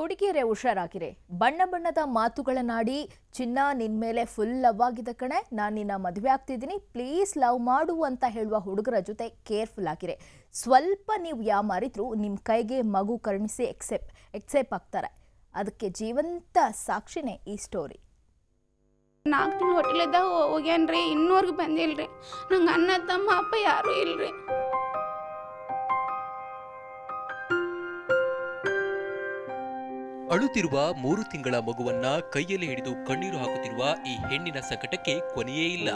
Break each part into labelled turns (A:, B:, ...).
A: ಹುಡುಗಿಯರೇ ಹುಷಾರಾಗಿರಿ. ಬಣ್ಣ ಬಣ್ಣದ ಮಾತುಗಳನ್ನಾಡಿ, ಚಿನ್ನ ನಿನ್ ಮೇಲೆ ಫುಲ್ ಲವ್ ಆಗಿದೆ ಕಣೆ. ನಾನು ನಿನ್ನ ಮದುವೆ ಆಗ್ತಿದ್ದೀನಿ. ಪ್ಲೀಸ್ ಲವ್ ಮಾಡು ಅಂತ ಹೇಳುವ ಹುಡುಗರ ಜೊತೆ ಕೇರ್ಫುಲ್ ಆಗಿರಿ. ಸ್ವಲ್ಪ ನೀವು ಯಾಮಾರಿದ್ರು ನಿಮ್ಮ ಕೈಗೆ ಮಗು ಕರುಣಿಸಿ ಎಕ್ಸೆಪ್ ಎಕ್ಸೆಪ್ ಆಗ್ತಾರೆ. ಅದಕ್ಕೆ ಜೀವಂತ ಸಾಕ್ಷಿನೇ ಈ ಸ್ಟೋರಿ
B: ನಾಲ್ಕು ತಿಂಗಳು ಹೊಟ್ಟೆಲಿದ್ದಾಗ ಹೋಗ್ಯಾನ್ರಿ. ಇನ್ನೂವರೆಗೂ ಬಂದಿಲ್ರಿ. ನಂಗೆ ಅಣ್ಣ, ತಮ್ಮ, ಅಪ್ಪ ಯಾರೂ ಇಲ್ರಿ.
C: ಅಳುತ್ತಿರುವ ಮೂರು ತಿಂಗಳ ಮಗುವನ್ನ ಕೈಯಲ್ಲಿ ಹಿಡಿದು ಕಣ್ಣೀರು ಹಾಕುತ್ತಿರುವ ಈ ಹೆಣ್ಣಿನ ಸಂಕಟಕ್ಕೆ ಕೊನೆಯೇ ಇಲ್ಲ.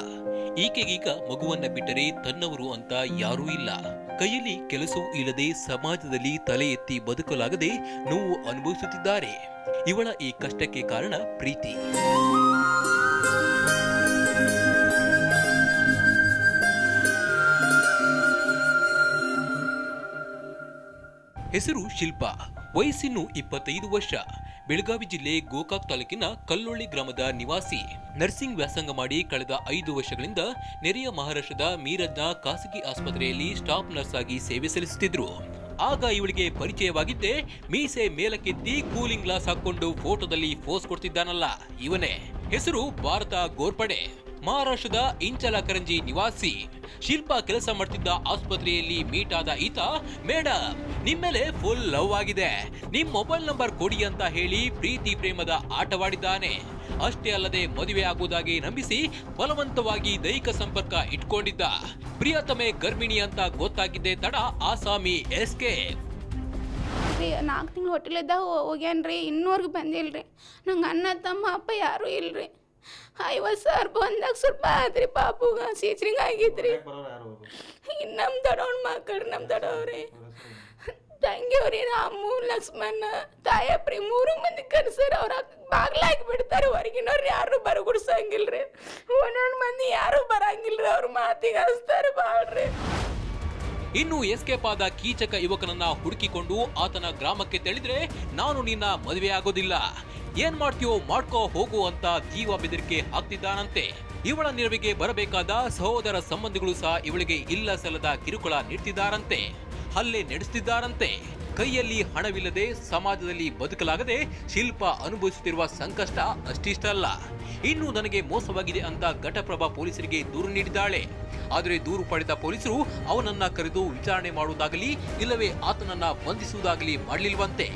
C: ಈಕೆಗೀಗ ಮಗುವನ್ನ ಬಿಟ್ಟರೆ ತನ್ನವರು ಅಂತ ಯಾರೂ ಇಲ್ಲ. ಕೈಯಲ್ಲಿ ಕೆಲಸವೂ ಇಲ್ಲದೆ ಸಮಾಜದಲ್ಲಿ ತಲೆ ಎತ್ತಿ ಬದುಕಲಾಗದೆ ನೋವು ಅನುಭವಿಸುತ್ತಿದ್ದಾರೆ. ಇವಳ ಈ ಕಷ್ಟಕ್ಕೆ ಕಾರಣ ಪ್ರೀತಿ. ಹೆಸರು ಶಿಲ್ಪಾ. ವಯಸ್ಸಿನ್ನು ಇಪ್ಪತ್ತೈದು ವರ್ಷ. ಬೆಳಗಾವಿ ಜಿಲ್ಲೆ ಗೋಕಾಕ್ ತಾಲೂಕಿನ ಕಲ್ಲೊಳ್ಳಿ ಗ್ರಾಮದ ನಿವಾಸಿ ನರ್ಸಿಂಗ್ ವ್ಯಾಸಂಗ ಮಾಡಿ ಕಳೆದ ಐದು ವರ್ಷಗಳಿಂದ ನೆರೆಯ ಮಹಾರಾಷ್ಟ್ರದ ಮೀರಜ್ನ ಖಾಸಗಿ ಆಸ್ಪತ್ರೆಯಲ್ಲಿ ಸ್ಟಾಫ್ ನರ್ಸ್ ಆಗಿ ಸೇವೆ ಸಲ್ಲಿಸುತ್ತಿದ್ರು. ಆಗ ಇವಳಿಗೆ ಪರಿಚಯವಾಗಿದ್ದೆ ಮೀಸೆ ಮೇಲಕ್ಕೆತ್ತಿ ಕೂಲಿಂಗ್ ಗ್ಲಾಸ್ ಹಾಕೊಂಡು ಫೋಟೋದಲ್ಲಿ ಫೋಸ್ ಕೊಡ್ತಿದ್ದಾನಲ್ಲ ಇವನೇ. ಹೆಸರು ಭಾರತ ಗೋರ್ಪಡೆ. ಮಹಾರಾಷ್ಟ್ರದ ಇಂಚಲಕರಂಜಿ ನಿವಾಸಿ ಶಿಲ್ಪಾ ಕೆಲಸ ಮಾಡ್ತಿದ್ದ ಆಸ್ಪತ್ರೆಯಲ್ಲಿ ಮೀಟ್ ಆದ ಈತ ಮೇಡಮ್ ನಿಮ್ಮೇಲೆ ಫುಲ್ ಲವ್ ಆಗಿದೆ. ನಿಮ್ ಮೊಬೈಲ್ ನಂಬರ್ ಕೊಡಿ ಅಂತ ಹೇಳಿ ಪ್ರೀತಿ ಪ್ರೇಮದ ಆಟವಾಡಿದ್ದಾನೆ. ಅಷ್ಟೇ ಅಲ್ಲದೆ ಮದುವೆ ಆಗುವುದಾಗಿ ನಂಬಿಸಿ ಬಲವಂತವಾಗಿ ದೈಹಿಕ ಸಂಪರ್ಕ ಇಟ್ಕೊಂಡಿದ್ದ ಪ್ರಿಯತಮೆ ಗರ್ಭಿಣಿ ಅಂತ ಗೊತ್ತಾಗಿದ್ದೆ ತಡ ಆಸಾಮಿ ಎಸ್ಕೆ.
B: ರೀ, ನಾಲ್ಕು ತಿಂಗಳು ರೀ ಹೋಗ್ಯಾನ್ರಿ, ಇನ್ನೂವರೆಗೂ ಬಂದಿಲ್ರಿ. ನಂಗೆ ಅಣ್ಣ, ತಮ್ಮ, ಅಪ್ಪ ಯಾರೂ ಇಲ್ರಿ. ಐವತ್ತು ಸಾವಿರ ಬಂದಾಗ ಸ್ವಲ್ಪ ಆದ್ರಿ ಪಾಪುಗ ಸೀಚರಿಂಗ್ ಆಗಿದ್ರಿ ಇನ್ನು ನಮ್ಮ ದೊಡ್ಡವನ ಮಕ್ಕಳು ನಮ್ಮ ದೊಡ್ಡವ್ರಿ ತಂಗಿಯವ್ರಿ ರಾಮು ಲಕ್ಷ್ಮಣ ತಾಯಪ್ರಿ ಮೂರು ಮಂದಿ ಕರ್ಸರ್ ಅವ್ರ ಬಾಗ್ಲಾಕಿ ಬಿಡ್ತಾರೆ ಹೊರಗಿನವ್ರು ಯಾರು ಬರಗುಡ್ಸಂಗಿಲ್ರಿ ಒಂದೊಂದು ಮಂದಿ ಯಾರು ಬರಂಗಿಲ್ರಿ ಅವ್ರ ಮಾತಿಗೆ ಹಚ್ತಾರೆ ಬಾಳ್ರಿ
C: ಇನ್ನು ಎಸ್ಕೇಪ್ ಆದ ಕೀಚಕ ಯುವಕನನ್ನ ಹುಡುಕಿಕೊಂಡು ಆತನ ಗ್ರಾಮಕ್ಕೆ ತೆಳಿದ್ರೆ ನಾನು ನಿನ್ನ ಮದುವೆ ಆಗೋದಿಲ್ಲ. ಏನ್ ಮಾಡ್ತೀಯೋ ಮಾಡ್ಕೋ ಹೋಗು ಅಂತ ಜೀವ ಬೆದರಿಕೆ ಹಾಕ್ತಿದ್ದಾನಂತೆ. ಇವಳ ನೆರವಿಗೆ ಬರಬೇಕಾದ ಸಹೋದರ ಸಂಬಂಧಿಗಳು ಸಹ ಇವಳಿಗೆ ಇಲ್ಲ ಸಲ್ಲದ ಕಿರುಕುಳ ನೀಡ್ತಿದ್ದಾರಂತೆ. ಹಲ್ಲೆ ನಡೆಸ್ತಿದ್ದಾರಂತೆ. ಕೈಯಲ್ಲಿ ಹಣವಿಲ್ಲದೆ ಸಮಾಜದಲ್ಲಿ ಬದುಕಲಾಗದೆ ಶಿಲ್ಪ ಅನುಭವಿಸುತ್ತಿರುವ ಸಂಕಷ್ಟ ಅಷ್ಟಿಷ್ಟಲ್ಲ. ಇನ್ನು ನನಗೆ ಮೋಸವಾಗಿದೆ ಅಂತ ಘಟಪ್ರಭಾ ಪೊಲೀಸರಿಗೆ ದೂರು ನೀಡಿದ್ದಾಳೆ. ಆದರೆ ದೂರು ಪಡೆದ ಪೊಲೀಸರು ಅವನನ್ನ ಕರೆದು ವಿಚಾರಣೆ ಮಾಡುವುದಾಗಲಿ, ಇಲ್ಲವೇ ಆತನನ್ನ ಬಂಧಿಸುವುದಾಗಲಿ ಮಾಡಲಿಲ್ಲವಂತೆ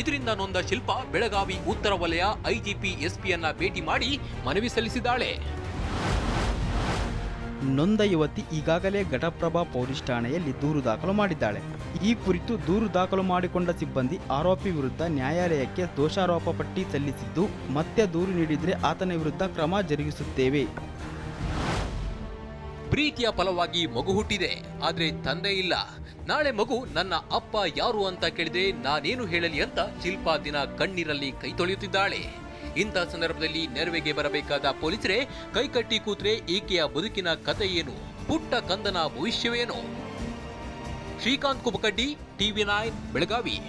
C: ಇದರಿಂದ ನೊಂದ ಶಿಲ್ಪ, ಬೆಳಗಾವಿ ಉತ್ತರ ವಲಯ ಐಜಿಪಿ ಎಸ್ಪಿಯನ್ನ ಭೇಟಿ ಮಾಡಿ ಮನವಿ ಸಲ್ಲಿಸಿದ್ದಾಳೆ.
D: ನೊಂದ ಯುವತಿ ಈಗಾಗಲೇ ಘಟಪ್ರಭಾ ಪೊಲೀಸ್ ಠಾಣೆಯಲ್ಲಿ ದೂರು ದಾಖಲು ಮಾಡಿದ್ದಾಳೆ. ಈ ಕುರಿತು ದೂರು ದಾಖಲು ಮಾಡಿಕೊಂಡ ಸಿಬ್ಬಂದಿ ಆರೋಪಿ ವಿರುದ್ಧ ನ್ಯಾಯಾಲಯಕ್ಕೆ ದೋಷಾರೋಪ ಪಟ್ಟಿ ಸಲ್ಲಿಸಿದ್ದು, ಮತ್ತೆ ದೂರು ನೀಡಿದರೆ ಆತನ ವಿರುದ್ಧ ಕ್ರಮ ಜರುಗಿಸುತ್ತೇವೆ.
C: ಪ್ರೀತಿಯ ಫಲವಾಗಿ ಮಗು ಹುಟ್ಟಿದೆ. ಆದ್ರೆ ತಂದೆ ಇಲ್ಲ. ನಾಳೆ ಮಗು ನನ್ನ ಅಪ್ಪ ಯಾರು ಅಂತ ಕೇಳಿದ್ರೆ ನಾನೇನು ಹೇಳಲಿ ಅಂತ ಶಿಲ್ಪಾ ದಿನ ಕಣ್ಣೀರಲ್ಲಿ ಕೈ ತೊಳೆಯುತ್ತಿದ್ದಾಳೆ. ಇಂಥ ಸಂದರ್ಭದಲ್ಲಿ ನೆರವಿಗೆ ಬರಬೇಕಾದ ಪೊಲೀಸರೇ ಕೈಕಟ್ಟಿ ಕೂತ್ರೆ ಈಕೆಯ ಬದುಕಿನ ಕಥೆ ಏನು? ಪುಟ್ಟ ಕಂದನ ಭವಿಷ್ಯವೇನು? Srikanth Kubakaddi TV nine, Belagavi.